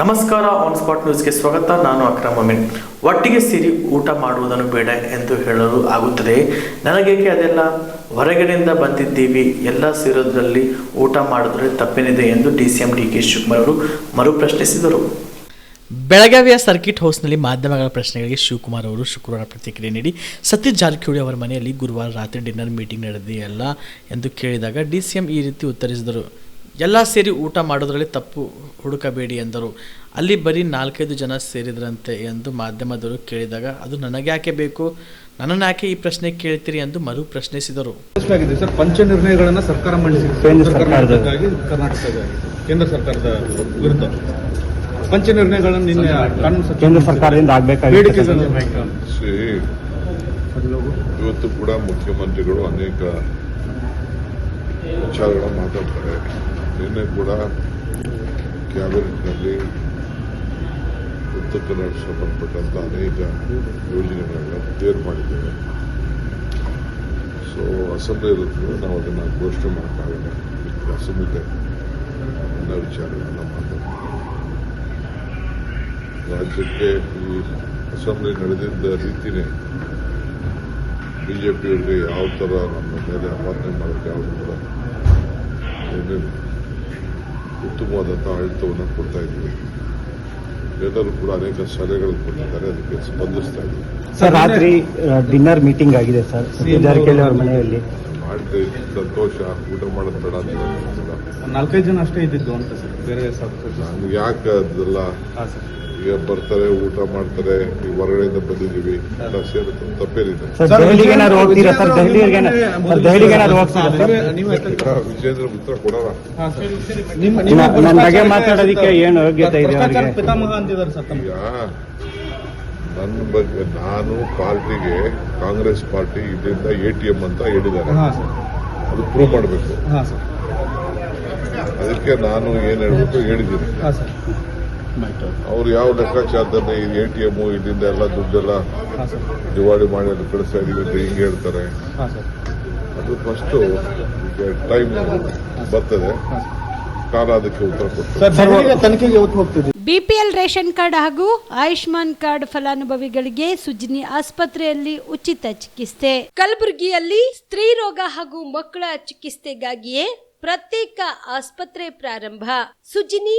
ನಮಸ್ಕಾರ on spot ನ್ಯೂಸ್ಗೆ ಸ್ವಾಗತ. ನಾನು ಅಕ್ರಮ್ ಅಮೀನ್. ಒಟ್ಟಿಗೆ ಸೇರಿ ಊಟ ಮಾಡುವುದನ್ನು ಬೇಡ ಎಂದು ಹೇಳಲು ಆಗುತ್ತದೆ. ನನಗೇಕೆ ಅದೆಲ್ಲ? ಹೊರಗಡೆಯಿಂದ ಬಂದಿದ್ದೀವಿ. ಎಲ್ಲ ಸೇರೋದ್ರಲ್ಲಿ ಊಟ ಮಾಡಿದ್ರೆ ತಪ್ಪೇನಿದೆ ಎಂದು D C M D K Shivakumar ಅವರು ಮರುಪ್ರಶ್ನಿಸಿದರು. ಬೆಳಗಾವಿಯ ಸರ್ಕಿಟ್ ಹೌಸ್ನಲ್ಲಿ ಮಾಧ್ಯಮಗಳ ಪ್ರಶ್ನೆಗಳಿಗೆ ಶಿವಕುಮಾರ್ ಅವರು ಶುಕ್ರವಾರ ಪ್ರತಿಕ್ರಿಯೆ ನೀಡಿ, ಸತೀಶ್ ಜಾರಕಿಹೊಳಿ ಅವರ ಮನೆಯಲ್ಲಿ ಗುರುವಾರ ರಾತ್ರಿ ಡಿನ್ನರ್ ಮೀಟಿಂಗ್ ನಡೆದಿಯಲ್ಲ ಎಂದು ಕೇಳಿದಾಗ ಡಿ ಸಿ ಎಂ ಈ ರೀತಿ ಉತ್ತರಿಸಿದರು. ಎಲ್ಲ ಸೇರಿ ಊಟ ಮಾಡೋದರಲ್ಲಿ ತಪ್ಪು ಹುಡುಕಬೇಡಿ ಎಂದರು. ಅಲ್ಲಿ ಬರೀ ನಾಲ್ಕೈದು ಜನ ಸೇರಿದ್ರಂತೆ ಎಂದು ಮಾಧ್ಯಮದವರು ಕೇಳಿದಾಗ ಅದು ನನಗ್ಯಾಕೆ ಬೇಕು? ನನ್ನನ್ನು ಯಾಕೆ ಈ ಪ್ರಶ್ನೆ ಕೇಳ್ತೀರಿ ಎಂದು ಮರು ಪ್ರಶ್ನಿಸಿದರು. ಸರ್. ಪಂಚ ನಿರ್ಣಯಗಳನ್ನು ಸರ್ಕಾರ ಮಂಡಿಸಿದೆ ಕರ್ನಾಟಕಕ್ಕಾಗಿ ಕೇಂದ್ರ ಸರ್ಕಾರದ ವಿರುದ್ಧ. ಪಂಚ ನಿರ್ಣಯಗಳನ್ನು ನಿನ್ನೆ ಕೇಂದ್ರ ಸರ್ಕಾರದಿಂದ ಶ್ರೀ ಇವತ್ತು ಕೂಡ ಮುಖ್ಯಮಂತ್ರಿಗಳು ಅನೇಕ ವಿಚಾರಗಳು ಮಾತಾಡ್ತಾರೆ. ನಿನ್ನೆ ಕೂಡ ಕ್ಯಾಬಿನೆಟ್ನಲ್ಲಿ ಉತ್ತರ ಕನ್ನಡ ಸಂಬಂಧಪಟ್ಟಂತ ಅನೇಕ ಯೋಜನೆಗಳನ್ನು ಕ್ಲಿಯರ್ ಮಾಡಿದ್ದೇವೆ. ಸೊ ಅಸೆಂಬ್ಲಿ ಇರುತ್ತೆ ನಾವು ಅದನ್ನು ಘೋಷಣೆ ಮಾಡೋಕ್ಕಾಗಲ್ಲ ಅಸೆಂಬ್ಲಿ ಎಲ್ಲ ವಿಚಾರಗಳನ್ನು ಮಾತಾಡ್ತೀವಿ ರಾಜ್ಯಕ್ಕೆ ಈ ಅಸೆಂಬ್ಲಿ ನಡೆದಿದ್ದ ಜೆ ಪಿಯವರಿಗೆ ಯಾವ ಥರ ನಮ್ಮ ಮೇಲೆ ಅಪಾರ್ನೆ ಮಾಡೋಕ್ಕೆ ಯಾವುದೂ ಕೂಡ ಏನೇನು ಉತ್ತಮವಾದಂಥ ಆಡಳಿತವನ್ನು ಕೊಡ್ತಾ ಇದ್ದೀವಿ. ಎಲ್ಲರೂ ಕೂಡ ಅನೇಕ ಸಲಹೆಗಳು ಕೊಟ್ಟಿದ್ದಾರೆ ಅದಕ್ಕೆ ಸ್ಪಂದಿಸ್ತಾ ಇದ್ದೀವಿ. ಸರ್ ರಾತ್ರಿ ಡಿನ್ನರ್ ಮೀಟಿಂಗ್ ಆಗಿದೆ ಸರ್. ಜಾರಕಿಹೊಳಿ ಅವರ ಮನೆಯಲ್ಲಿ. ಮಾಡಿದ್ರೆ ಸಂತೋಷ ಊಟ ಮಾಡೋದು ಬೇಡ ಅಂತ. ನಾಲ್ಕೈದು ಜನ ಅಷ್ಟೇ ಇದ್ದಿದ್ದು ಅಂತ ಸರ್. ಬೇರೆ ಯಾಕೆ ಅದೆಲ್ಲ ಹಾಂ ಸರ್. ಈಗ ಬರ್ತಾರೆ ಊಟ ಮಾಡ್ತಾರೆ ಈ ಹೊರಗಡೆಯಿಂದ ಬಂದಿದ್ದೀವಿ. ಎಲ್ಲ ಸೇರುತ್ತೆ ತಪ್ಪೇನಿದೆ ವಿಜೇಂದ್ರ ಉತ್ತರ ಕೊಡೋಣ. ಹಾಂ ನಿಮ್ಮ ನಿಮ್ಮ ನನ್ನ ಬಗ್ಗೆ ಭ್ರಷ್ಟಾಚಾರ- ಏನು ಯೋಗ್ಯತೆ ಇದೆ ಅವರಿಗೆ? ಪಿತಾಮಹ ಅಂತಿದ್ದಾರೆ ಸರ್ ತಮ್ಮ ಈಗ ನನ್ನ ಬಗ್ಗೆ ನಾನು ಪಾರ್ಟಿಗೆ ಕಾಂಗ್ರೆಸ್ ಪಾರ್ಟಿ ಇದರಿಂದ ಎ ಟಿ ಎಂ ಅಂತ ಹೇಳಿದ್ದಾರೆ. ಹಾಂ ಸರ್. ಅದು ಪ್ರೂವ್ ಮಾಡಬೇಕು. ಹಾಂ ಸರ್. ಅದಕ್ಕೆ ನಾನು ಏನು ಹೇಳ್ಬೇಕು ಹೇಳಿದ್ದೀನಿ. ಹಾಂ ಸರ್. ಅವ್ರು ಯಾವ ಲೆಕ್ಕಾಚಾರದಲ್ಲಿ ಎ ಟಿ ಎಂ ಇಲ್ಲಿಂದ ಎಲ್ಲ ದುಡ್ಡೆಲ್ಲ ದಿವಾಳಿ ಮಾಡಿ ಅದು ಕಳಿಸ್ತಾ ಇದೀವಿ ಅಂತ ಹಿಂಗೆ ಹೇಳ್ತಾರೆ. ಹಾಂ ಸರ್. ಅದು ಫಸ್ಟ್ ಟೈಮ್ ಬರ್ತದೆ. ಕಾಲ ಅದಕ್ಕೆ ಉತ್ತರ ಬಿಪಿಎಲ್ ರೇಷನ್ ಕಾರ್ಡ್ ಹಾಗೂ ಆಯುಷ್ಮಾನ್ ಕಾರ್ಡ್ ಫಲಾನುಭವಿಗಳಿಗೆ ಸುಜಿನಿ ಆಸ್ಪತ್ರೆಯಲ್ಲಿ ಉಚಿತ ಚಿಕಿತ್ಸೆ. ಕಲಬುರಗಿಯಲ್ಲಿ ಸ್ತ್ರೀ ರೋಗ ಹಾಗೂ ಮಕ್ಕಳ ಚಿಕಿತ್ಸೆಗಾಗಿಯೇ ಪ್ರತ್ಯೇಕ ಆಸ್ಪತ್ರೆ ಪ್ರಾರಂಭ. ಸುಜಿನಿ